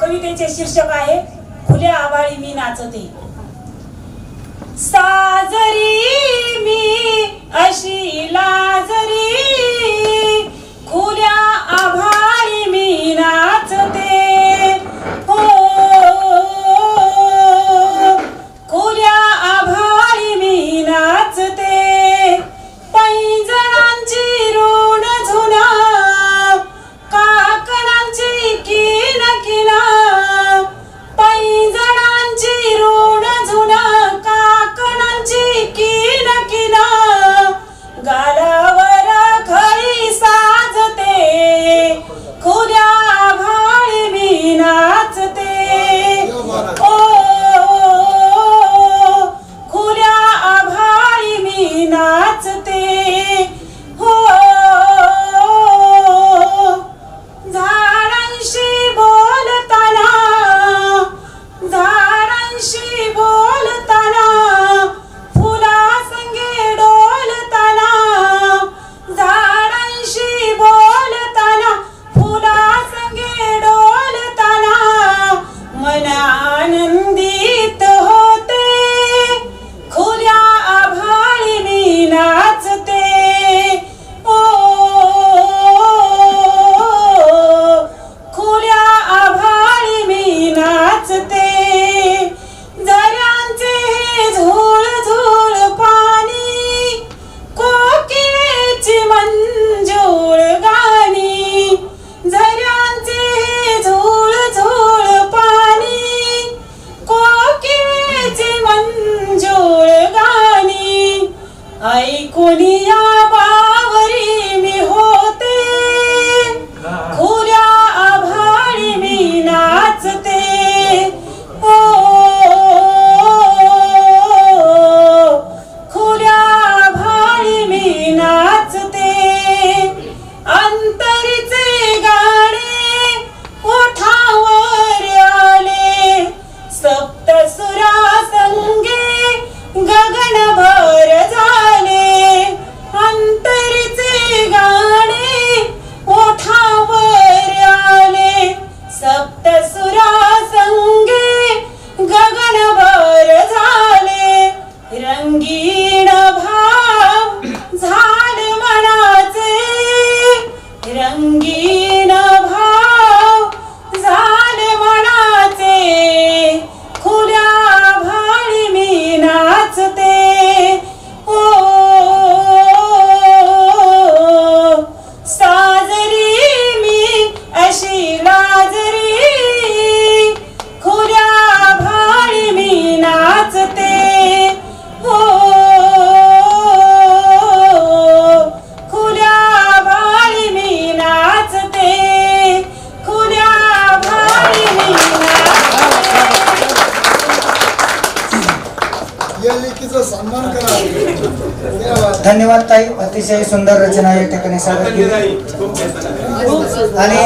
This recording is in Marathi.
कवितेचे शीर्षक आहे खुल्या आवाळी मी नाचते. साजरी मी अशी लाज उद्या आभाळी मी नाचते. bonito. क्षीण भाव झाड मनाचे रंगी धन्यवाद ताई. अतिशय सुंदर रचना या ठिकाणी सादर केली. आणि